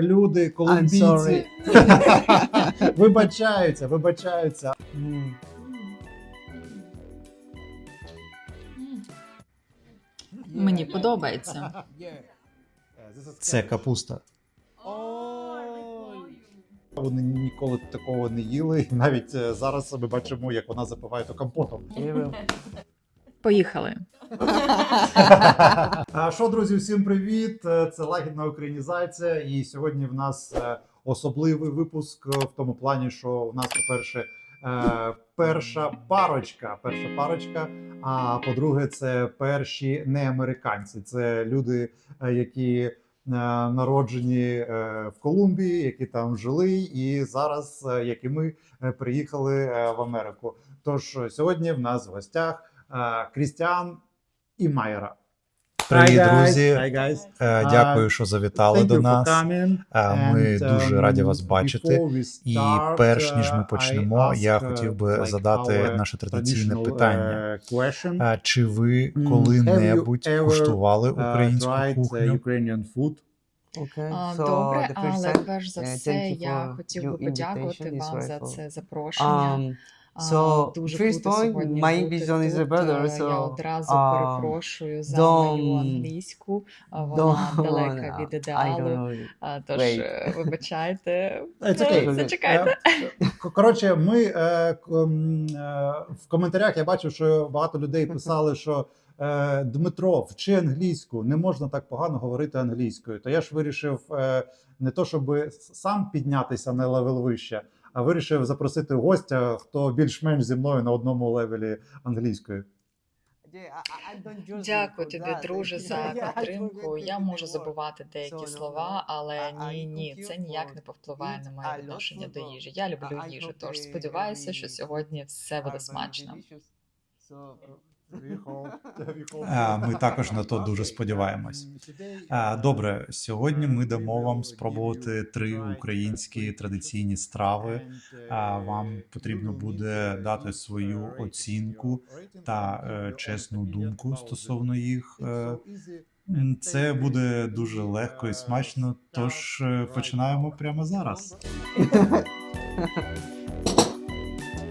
люди, колумбійці. вибачаються, вибачаються. Мені подобається. Це капуста. Вони ніколи такого не їли. Навіть е, зараз ми бачимо, як вона запиває то компотом. Поїхали. Що, друзі, всім привіт! Е, Це лагідна українізація. І сьогодні в нас е, особливий випуск в тому плані, що в нас, по-перше, е, перша парочка. Перша парочка. А по-друге, це перші неамериканці. Це люди, які народжені в Колумбії, які там жили, і зараз, як і ми, е, приїхали в Америку. Тож сьогодні в нас в гостях Крістіан і Майра. Привіт, друзі. Hi guys. Е, Дякую, що завітали Thank до нас. Е, Ми And, дуже раді вас бачити. І перш ніж ми uh, почнемо, я хотів uh, би like задати наше традиційне питання. uh, Чи ви Mm, коли-небудь куштували Uh, українську uh, кухню? Okay. So Добре, але перш за uh, все я хотів би подякувати вам за це запрошення. Um, so, Дуже first круто point, сьогодні my бути English zone is better, Е, so, Я одразу um, перепрошую за don't- мою англійську. а Вона Don't- далека uh, від ідеалу. Тож Wait. е, вибачайте. Okay. Зачекайте. Коротше, ми е, е, в коментарях я бачив, що багато людей писали, що е, Дмитро, вчи англійську, не можна так погано говорити англійською. То я ж вирішив е, не то, щоб сам піднятися на левел вище, а вирішив запросити гостя, хто більш-менш зі мною на одному левелі англійської. Дякую тобі, друже, за підтримку. Я можу забувати деякі слова, але ні, ні, це ніяк не повпливає на моє відношення до їжі. Я люблю їжу, тож сподіваюся, що сьогодні все буде смачно. Ми також на то дуже сподіваємось. Добре, сьогодні ми дамо вам спробувати три українські традиційні страви. Вам потрібно буде дати свою оцінку та е, чесну думку стосовно їх. Е, Це буде дуже легко і смачно. Тож е, починаємо прямо зараз.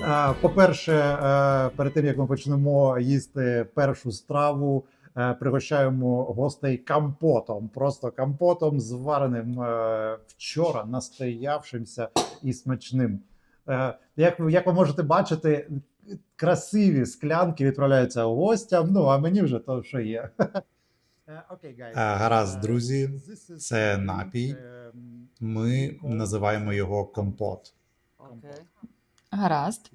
Е, По-перше, е, перед тим як ми почнемо їсти першу страву, е, пригощаємо гостей компотом. Просто компотом, звареним вчора, настоявшимся і смачним. Як, ви- як ви можете бачити, красиві склянки відправляються гостям. Ну а мені вже то, що є. Гаразд, друзі, це напій. Ми називаємо його компот. Okay. Гаразд.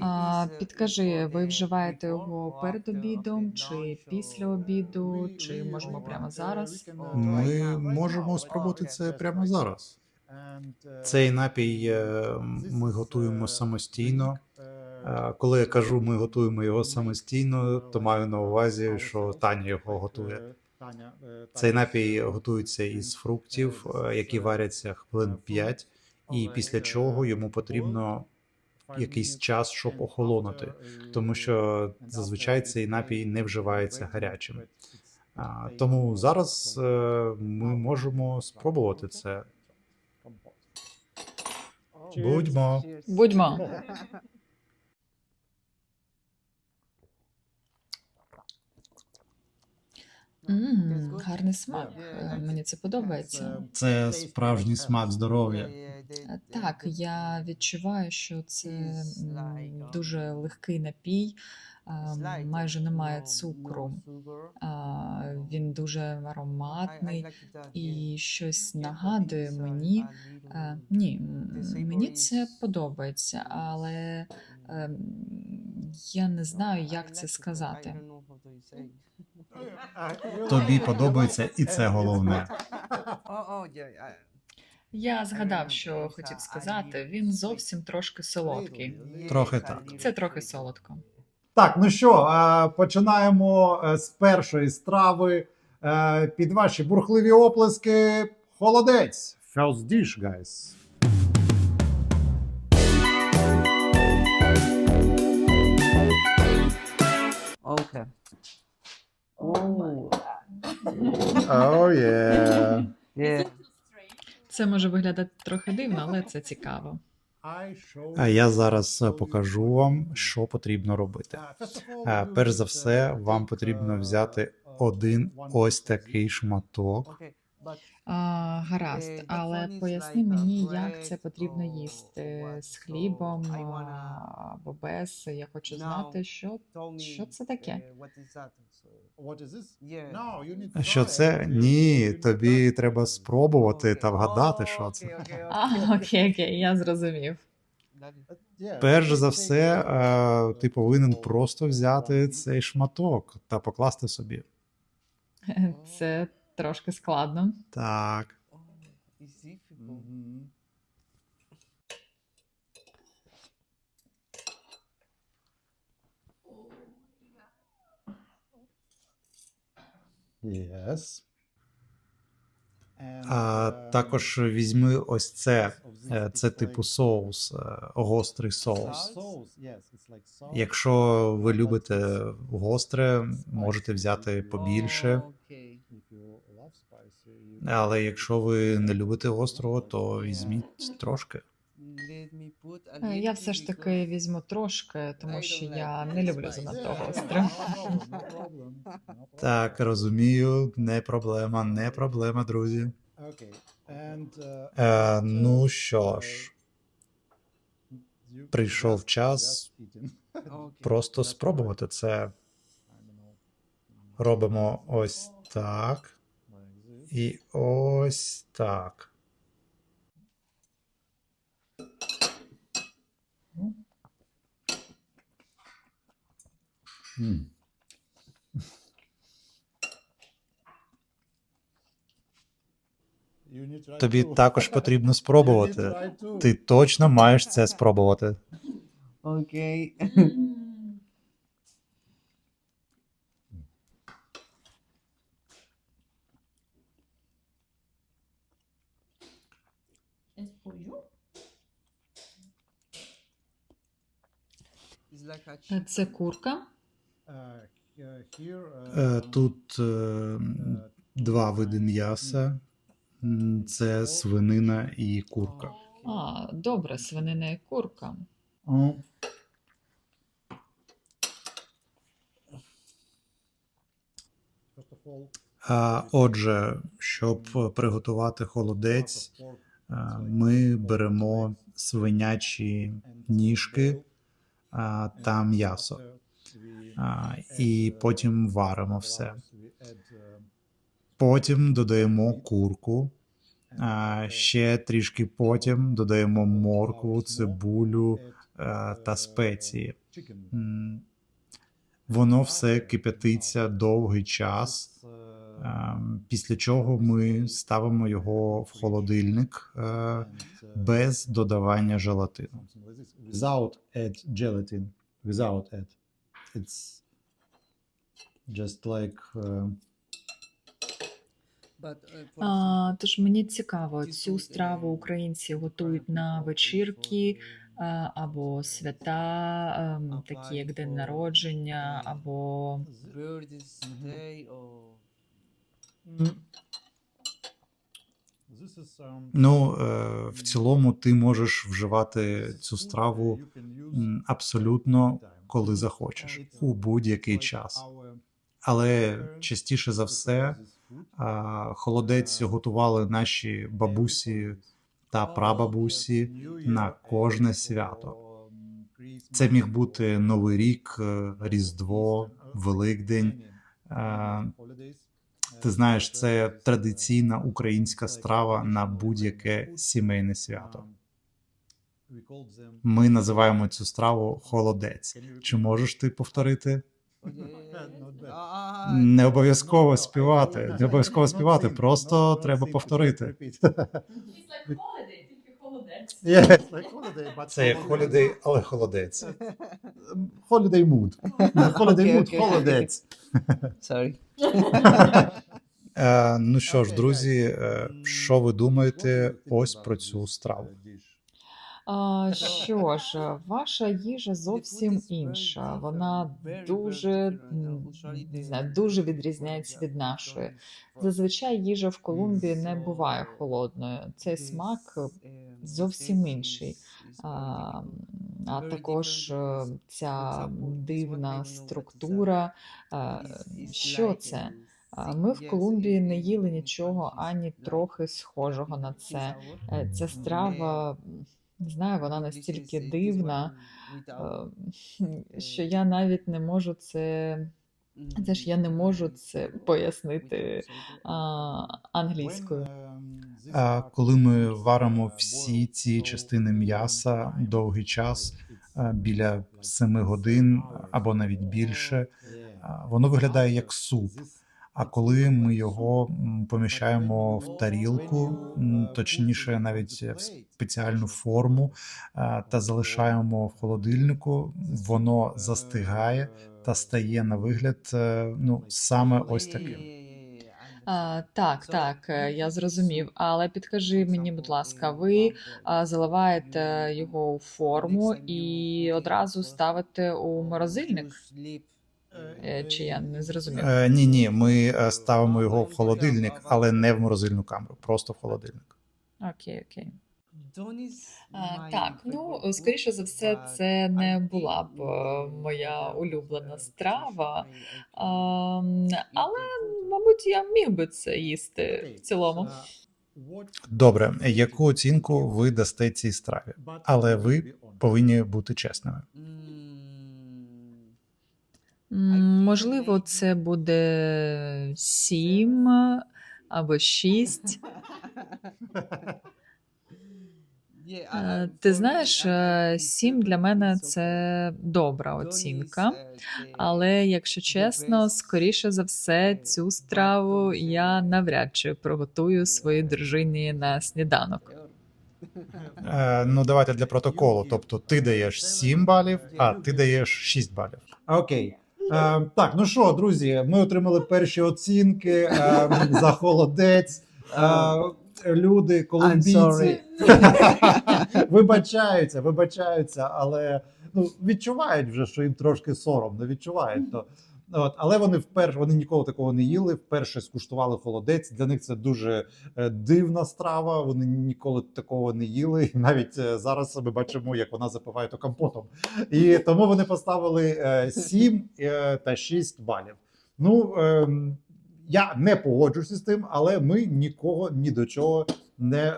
А, uh, підкажи, ви вживаєте uh, його перед обідом, чи після обіду, чи можемо прямо зараз? Ми можемо спробувати це прямо зараз. Цей напій е, ми готуємо самостійно. Коли я кажу, ми готуємо його самостійно, то маю на увазі, що Таня його готує. Цей напій готується із фруктів, е, які варяться хвилин 5, і після чого йому потрібно якийсь час, щоб охолонути, тому що зазвичай цей напій не вживається гарячим. А, Тому зараз е, ми можемо спробувати це. Будьмо. Будьмо. Гарний смак. Е, Мені це подобається. Це справжній смак здоров'я. Е, Так, я відчуваю, що це дуже легкий напій, майже немає цукру. Він дуже ароматний і щось нагадує мені. Е, Ні, мені це подобається, але ем, я не знаю, як це сказати. Тобі подобається, і це головне. Я згадав, що хотів сказати. Він зовсім трошки солодкий. Трохи так. Це трохи солодко. Так, ну що, е, починаємо е, з першої страви. Е, Під ваші бурхливі оплески. Холодець. First dish, guys. Okay. Oh, Oh, yeah. yeah. Це може виглядати трохи дивно, але це цікаво. А я зараз е, покажу вам, що потрібно робити. Е, Перш за все, вам потрібно взяти один ось такий шматок. А, гаразд, Е, але поясни мені, uh, як це потрібно їсти з хлібом або без. Я хочу знати, що, що це таке. uh, Що це? Ні, тобі треба спробувати та вгадати, що це. А, окей, окей, я зрозумів. Uh, yeah, Перш за все, е, ти повинен просто взяти цей шматок та покласти собі. Це трошки складно. Так. Yes. А також візьми ось це. Е, Це типу соус, е, гострий соус. Якщо ви любите гостре, можете взяти побільше. Але якщо ви не любите гострого, то візьміть трошки. Е, Я все ж таки візьму трошки, тому що я не люблю занадто гостре. problem. Так, розумію, не проблема, не проблема, друзі. Е, ну що ж, прийшов час просто спробувати це. Робимо ось так. І ось так. Тобі також потрібно спробувати. Ти точно маєш це спробувати. Okay. It's like a Е, chicken. Це курка. Е, Тут е, два види м'яса. Це свинина і курка. А, добре, свинина і курка. А, Отже, щоб приготувати холодець, е, ми беремо свинячі ніжки та м'ясо. І потім варимо все. Потім додаємо курку. Ще трішки потім додаємо моркву, цибулю та спеції. Воно все кип'ятиться довгий час, після чого ми ставимо його в холодильник е, без додавання желатину. Without add gelatin. Without add. It's just like uh, А, тож мені цікаво, цю страву українці готують на вечірки або свята, ем, такі як день народження, або ну, е, в цілому ти можеш вживати цю страву абсолютно коли захочеш у будь-який час. Але частіше за все холодець готували наші бабусі та прабабусі на кожне свято. Це міг бути Новий рік, е, Різдво, Великдень. Ти знаєш, це традиційна українська страва на будь-яке сімейне свято. Ми називаємо цю страву холодець. Чи можеш ти повторити? Не обов'язково співати, не обов'язково співати, просто треба повторити. Це як холідей, але холодець. Holiday mood. Holiday Okay, mood, okay, okay. холодець. Sorry. Е, ну що ж, друзі, е, що ви думаєте ось про цю страву? А, що ж, ваша їжа зовсім інша. Вона дуже, не знаю, дуже відрізняється від нашої. Зазвичай їжа в Колумбії не буває холодною. Цей смак зовсім інший. А, а також ця дивна структура. Що це? Ми в Колумбії не їли нічого ані трохи схожого на це. Е, Ця страва, не знаю, вона настільки дивна, е, що я навіть не можу це. Це ж я не можу це пояснити а, англійською. А коли ми варимо всі ці частини м'яса довгий час, біля 7 годин або навіть більше, воно виглядає як суп. А коли ми його поміщаємо в тарілку, точніше, навіть в спеціальну форму, та залишаємо в холодильнику, воно застигає та стає на вигляд е, ну саме ось таким. А, так, так, е, я зрозумів. Але підкажи мені, будь ласка, ви заливаєте його у форму і одразу ставите у морозильник? Е, Чи я не зрозумів? Е, ні, ні, ми е, ставимо його в холодильник, але не в морозильну камеру, просто в холодильник. Окей, окей. А, так, ну скоріше за все, це не була б моя улюблена страва, а, але, мабуть, я міг би це їсти в цілому. Добре, яку оцінку ви дасте цій страві? Але ви повинні бути чесними. Можливо, це буде сім або шість. Е, Ти знаєш, е, сім для мене це добра оцінка. Але якщо чесно, скоріше за все, цю страву я навряд чи приготую своїй дружині на сніданок. Е, ну, давайте для протоколу. Тобто, ти даєш 7 балів, а ти даєш 6 балів. Окей. Е, так, ну що, друзі, ми отримали перші оцінки е, за холодець. Е, люди, колумбійці вибачаються, вибачаються, але ну, відчувають вже, що їм трошки соромно, відчувають то. От, але вони вперше вони ніколи такого не їли. Вперше скуштували холодець. Для них це дуже е, дивна страва. Вони ніколи такого не їли. І навіть е, зараз ми бачимо, як вона запиває то компотом. І тому вони поставили е, 7 е, та 6 балів. Ну ем, я не погоджуюся з тим, але ми нікого ні до чого не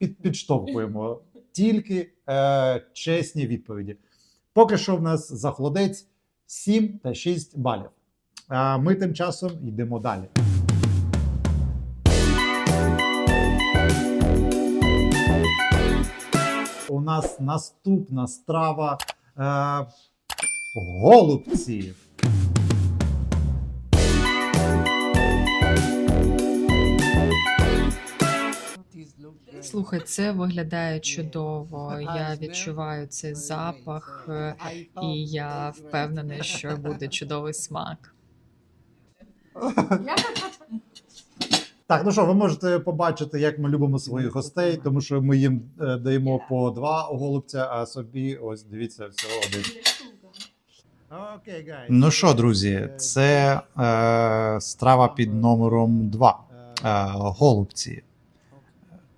під, підштовхуємо. Тільки е, чесні відповіді. Поки що в нас за холодець 7 та 6 балів. А ми тим часом йдемо далі. У нас наступна страва е, голубці. Слухай, це виглядає чудово. Я відчуваю цей запах, е, і я впевнений, що буде чудовий смак. Так, ну що, ви можете побачити, як ми любимо своїх гостей, тому що ми їм е, даємо по два голубця, а собі ось дивіться всього один. Ну що, друзі, це е, страва під номером 2. Е, голубці.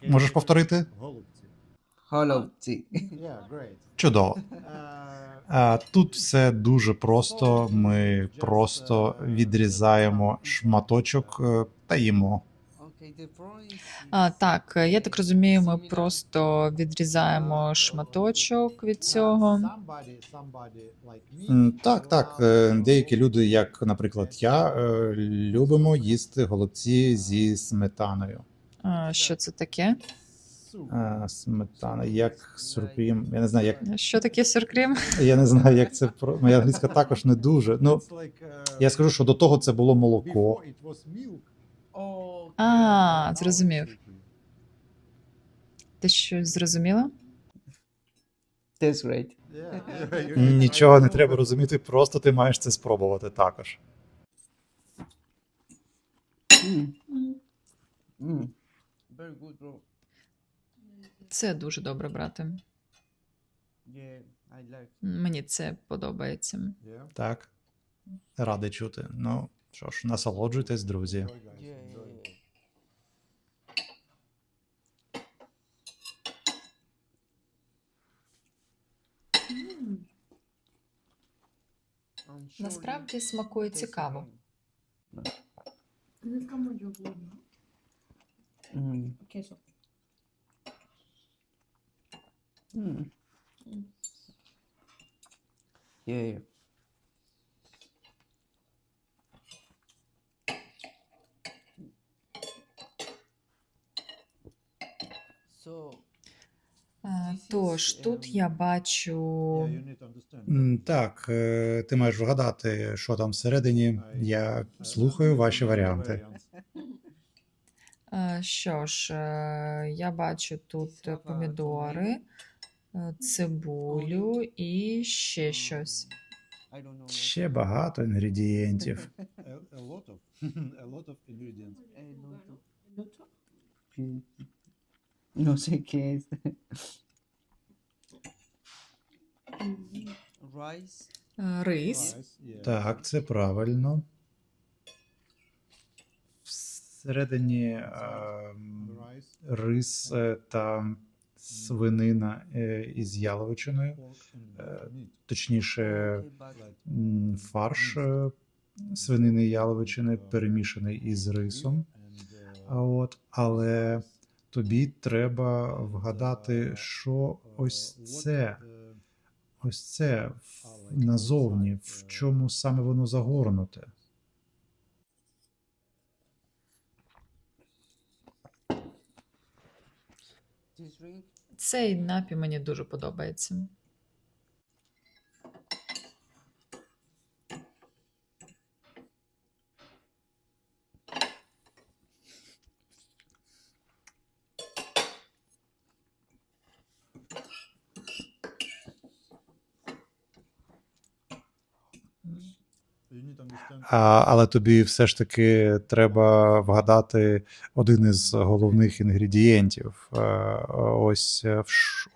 Можеш повторити? Голубці. Холодці. Чудово. Е, Тут все дуже просто. Ми просто відрізаємо шматочок е, та їмо. А, так, я так розумію, ми просто відрізаємо шматочок від цього. Так, так. е, Деякі люди, як, наприклад, я, е, любимо їсти голубці зі сметаною. А, що це таке? Сметана, як сюрпрім. Я не знаю, як Що таке сюркрім? я не знаю, як це про моя англійська також не дуже. Ну е, я скажу, що до того це було молоко. А, зрозумів. Ти щось зрозуміла? Tastes great. Нічого не треба розуміти, просто ти маєш це спробувати також. Mm. Mm. Це дуже добре, брате. Мені це подобається. Так. Радий чути. Ну що ж, насолоджуйтесь, друзі. Насправді смакує цікаво. Mm. Yeah, yeah. So, Е, Тож, тут я бачу Так, е, ти маєш вгадати, що там всередині. Я слухаю ваші варіанти. Е, Що ж, е, я бачу тут помідори, е, цибулю і ще щось. Ще багато інгредієнтів. No, no. Pi- No sé qué es. Е, Рис, Так, це правильно. Всередині ем, рис е, та свинина е, із яловичиною, е, точніше, фарш е, свинини яловичини перемішаний із рисом. А от, але тобі треба вгадати, що ось це, ось це назовні, в чому саме воно загорнуте. Цей напій мені дуже подобається. А, але тобі все ж таки треба вгадати один із головних інгредієнтів. Е, Ось, е,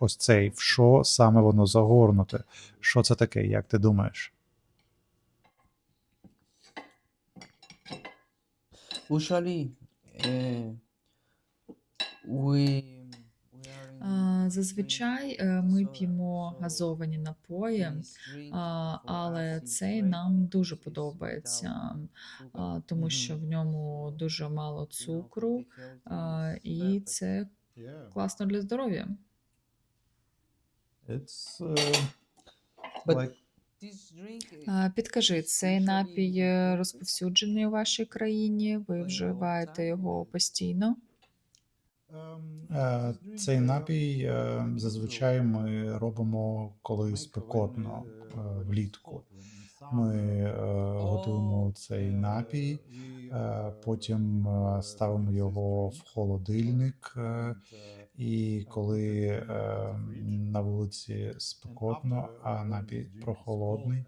ось цей, в що саме воно загорнуте. Що це таке, як ти думаєш? usually uh, we Зазвичай е, ми п'ємо газовані напої, але цей нам дуже подобається, тому Mhm. що в ньому дуже мало цукру, і це класно для здоров'я. А, Підкажи, цей напій е, розповсюджений у вашій країні? Ви вживаєте його постійно? Е, Цей напій е, зазвичай ми робимо коли спекотно е, влітку. Ми готуємо цей напій, потім ставимо його в холодильник. І коли на вулиці спекотно, а напій прохолодний,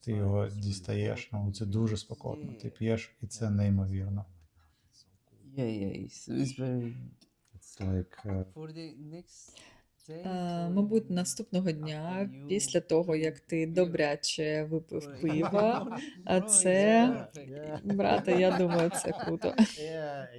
ти його дістаєш на вулиці дуже спекотно. Ти п'єш, і це неймовірно. yeah yeah it's, it's very Мабуть, наступного дня, після того, як ти добряче випив пива, а це- брате, я думаю, це круто.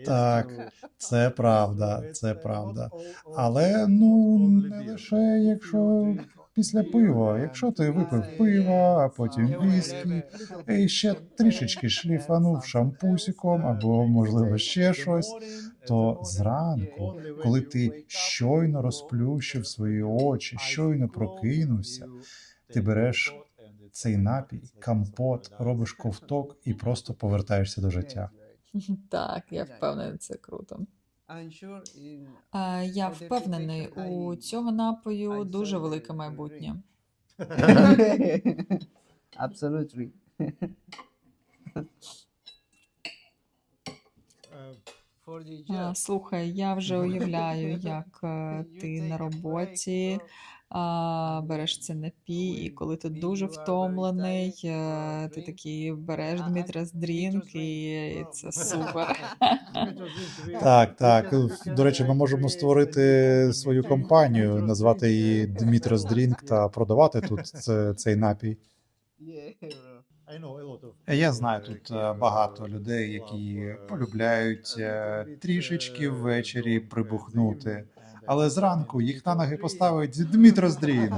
Так, це правда, це правда. Але ну не лише якщо після пива. Якщо ти випив пива, а потім віскі, і ще трішечки шліфанув шампусиком або, можливо, ще щось, то зранку, коли ти щойно розплющив свої очі, щойно прокинувся, ти береш цей напій, компот, робиш ковток і просто повертаєшся до життя. Так, я впевнена, це круто. Я впевнений, у цього напою дуже велике майбутнє. absolutely Слухай, я вже уявляю, як е, ти на роботі а, береш це напій, і коли ти дуже втомлений, е, ти такий береш Дмитрас дрінк, і це супер. Так, так. До речі, ми можемо створити свою компанію, назвати її Дмитрос Дрінк та продавати тут цей напій. Я знаю тут е, багато людей, які полюбляють е, трішечки ввечері прибухнути, але зранку їх на ноги поставить Дмитрос Дрінк.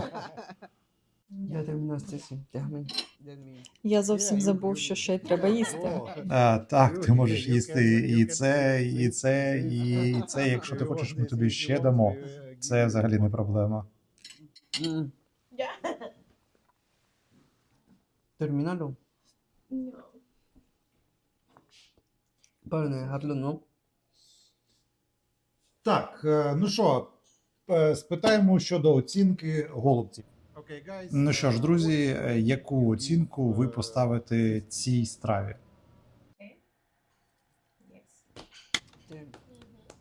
Я зовсім забув, що ще й треба їсти. А, так, ти можеш їсти і це, і це, і це. Якщо ти хочеш, ми тобі ще дамо. Це взагалі не проблема. Терміналу. No. Пане, гарно, ну. Так, е, ну що, е, спитаємо щодо оцінки голубців. Ну що ж, друзі, е, яку оцінку ви поставите цій страві?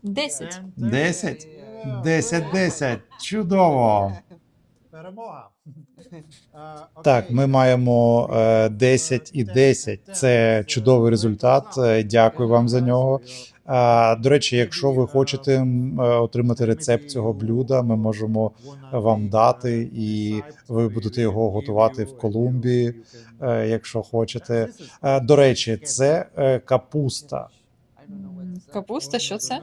Десять. Десять? Десять, десять. Чудово. Перемога. Так, ми маємо е, 10 і 10. Це чудовий результат. Е, Дякую вам за нього. До речі, якщо ви хочете е, отримати рецепт цього блюда, ми можемо вам дати, і ви будете його готувати в Колумбії, е, якщо хочете. Е, До речі, це е, капуста. Капуста, що це?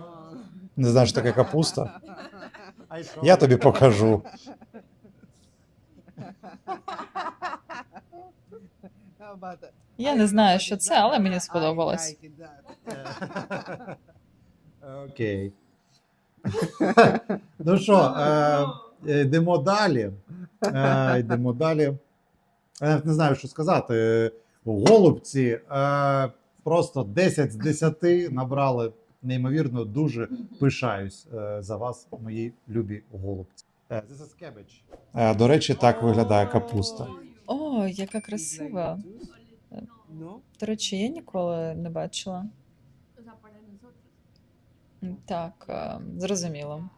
Не знаєш, що таке капуста? Я тобі покажу. Я не знаю, що це, але мені сподобалось. Окей. ну що, е, е, йдемо далі. Е, йдемо далі. Я не знаю, що сказати. Голубці просто 10 з 10 набрали. Неймовірно, дуже пишаюсь за вас, мої любі голубці. Е. Е, До речі, так виглядає капуста. О, яка красива. Ну? До речі, я ніколи не бачила. Так, е, зрозуміло.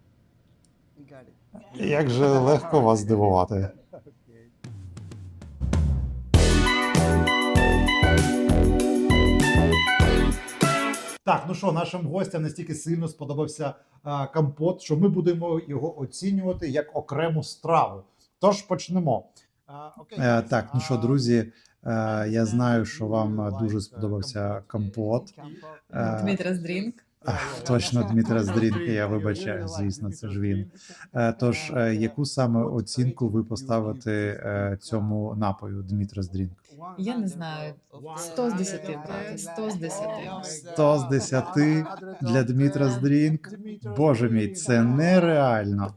Як же легко вас здивувати. Так, ну що, нашим гостям настільки сильно сподобався а, компот, що ми будемо його оцінювати як окрему страву. Тож почнемо. А, окей, Е, Так, ну що, друзі, е, я знаю, що вам е, дуже сподобався компот. Е, Дрінк. Ах, Точно Дмитра Здрінка, я вибачаю, звісно, це ж він. Е, Тож, е, яку саме оцінку ви поставите е, цьому напою Дмитра Здрінк? Я не знаю. 100 з 10 брати, 100 з 10. 100 з 10 для Дмитра Здрінк. Боже мій, це нереально.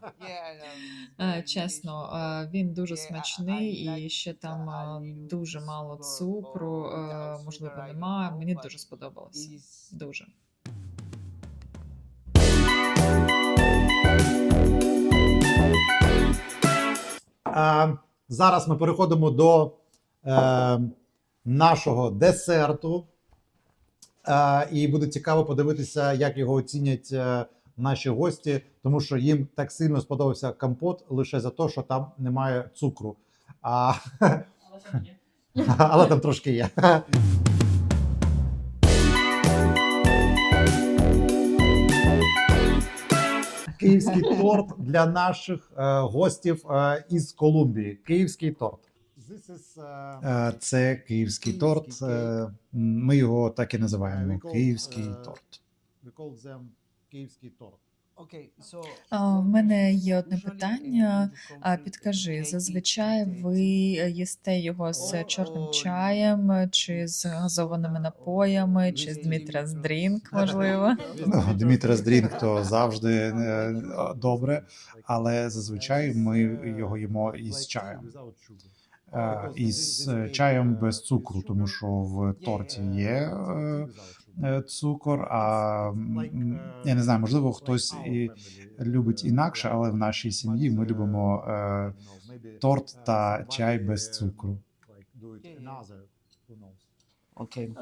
Чесно, він дуже смачний і ще там дуже мало цукру, можливо, немає. Мені дуже сподобалося. Дуже. А, зараз ми переходимо до е, нашого десерту. Е, і буде цікаво подивитися, як його оцінять е, наші гості, тому що їм так сильно сподобався компот лише за те, що там немає цукру. А, але там трошки є. Київський торт для наших е, гостів е, із Колумбії. Київський торт. Е, Це київський торт. Ми його так і називаємо. Київський торт. Київський торт. В мене є одне питання. Підкажи, зазвичай ви їсте його з чорним чаєм, чи з газованими напоями, чи з Дмитрас Дрінк, можливо? Ну, Дмитра Здрінк. То завжди е, добре, але зазвичай ми його їмо із чаєм. Е, Із е, чаєм без цукру, тому що в торті є е, е, цукор. А я не знаю, можливо, хтось і любить інакше, але в нашій сім'ї ми любимо е, торт та чай без цукру. Окей.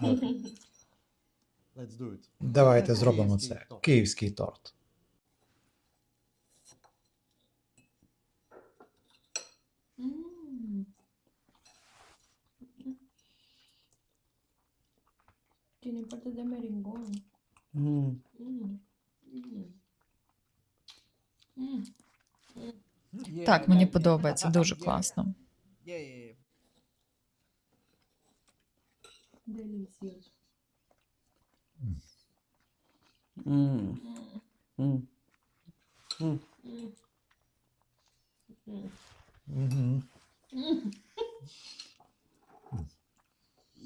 Давайте зробимо це. Київський торт. Tiene parte de merengón. Mm. Mm. Mm. Mm. Так, мені подобається, дуже Yeah, класно.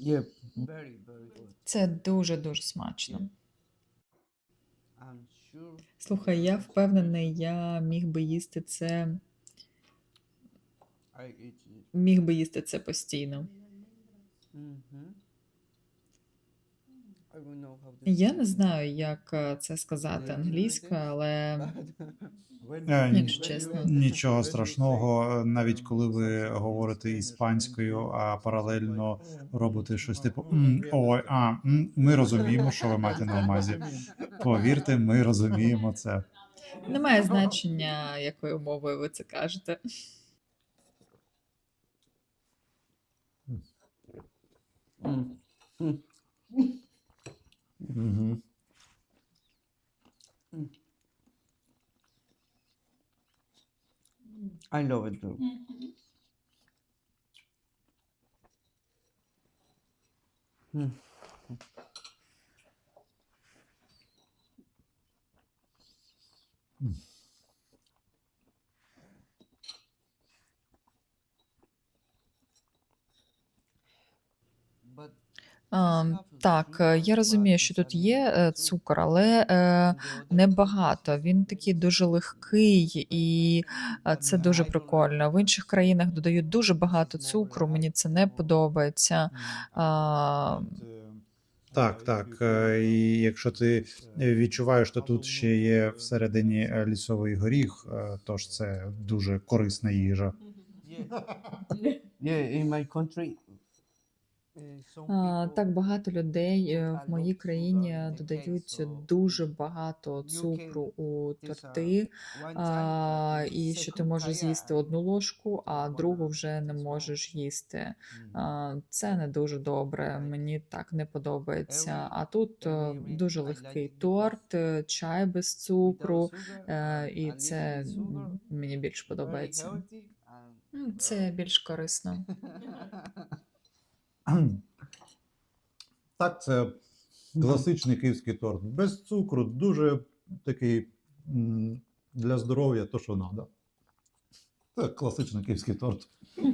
Yeah, Це дуже-дуже смачно. Слухай, я впевнений, я міг би їсти це, міг би їсти це постійно. Я не знаю, як е, це сказати англійською, але Е, Якщо чесно. Нічого страшного, навіть коли ви говорите іспанською, а паралельно робите щось типу «М, ой, а ми розуміємо, що ви маєте на увазі. Повірте, ми розуміємо це. немає значення, якою мовою ви це кажете. Mm. Mm. Угу. I love it too. Mhm. Mm. But А, так, е, я розумію, що тут є е, цукор, але е, небагато. Він такий дуже легкий, і це дуже прикольно. В інших країнах додають дуже багато цукру. Мені це не подобається. Так, так. І якщо ти відчуваєш, що тут ще є всередині лісовий горіх, е, тож це дуже корисна їжа. yeah, in my country. uh, some А, people- Так багато людей е, в моїй країні додають дуже багато цукру у торти, і що ти можеш з'їсти одну ложку, а другу вже не можеш їсти. Це не дуже добре, мені так не подобається. А тут е, дуже легкий торт, е, чай без цукру, і це мені більш подобається. Це більш корисно. Так, це класичний київський торт. Без цукру, дуже такий для здоров'я, то що треба. Це класичний київський торт.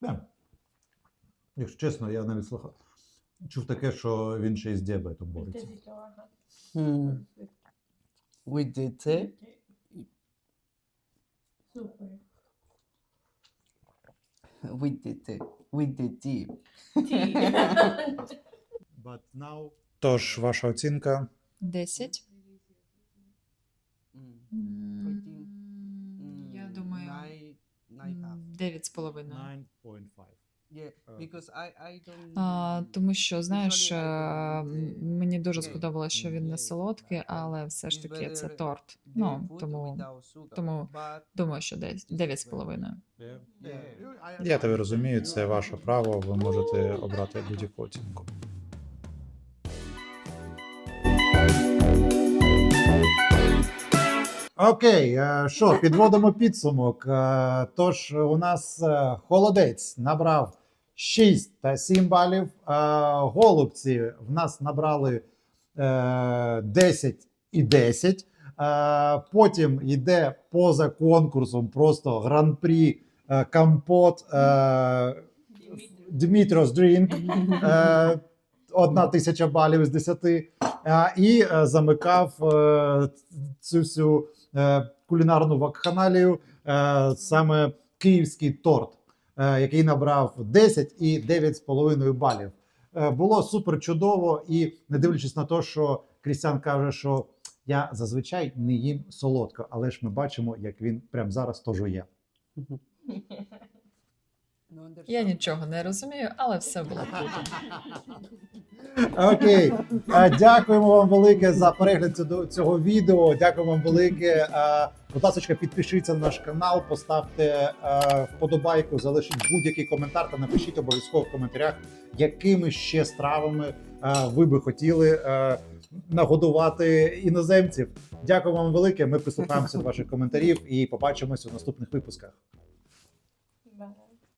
Да. Якщо чесно, я навіть слухав. Чув таке, що він ще й з діабетом бореться. Necesito bajar. Mm. With the tea, with the tea. But now... Тож, ваша оцінка 10. Mm. М, Mm, Я думаю, nine, nine half. 9 9.5. А, тому що, знаєш, е, мені дуже сподобалося, що він не солодкий, але все ж таки це торт. Ну, тому тому думаю, що десь 9 з половиною. Я тебе розумію, це ваше право. Ви можете обрати будь-яку оцінку. Окей, е, що, підводимо підсумок. Е, Тож у нас холодець набрав 6 та 7 балів. е, Голубці в нас набрали е, 10 і 10. Е, Потім йде поза конкурсом просто гран-прі е, компот е, Дмитрос Дрінк. Е, Одна тисяча балів з 10. Е, І е, замикав е, цю всю е, кулінарну вакханалію е, саме київський торт, е, який набрав 10 і 9,5 балів. Е, Було супер чудово, і не дивлячись на те, що Крістіан каже, що я зазвичай не їм солодко, але ж ми бачимо, як він прямо зараз теж є. no Я нічого не розумію, але все було. Окей, Е, дякуємо вам велике за перегляд цього- цього відео. Дякуємо вам велике. Е, Будь ласка, підпишіться на наш канал, поставте е, вподобайку, залишіть будь-який коментар та напишіть обов'язково в коментарях, якими ще стравами е, ви би хотіли е, нагодувати іноземців. Дякую вам велике. Ми прислухаємося до ваших коментарів і побачимося у наступних випусках.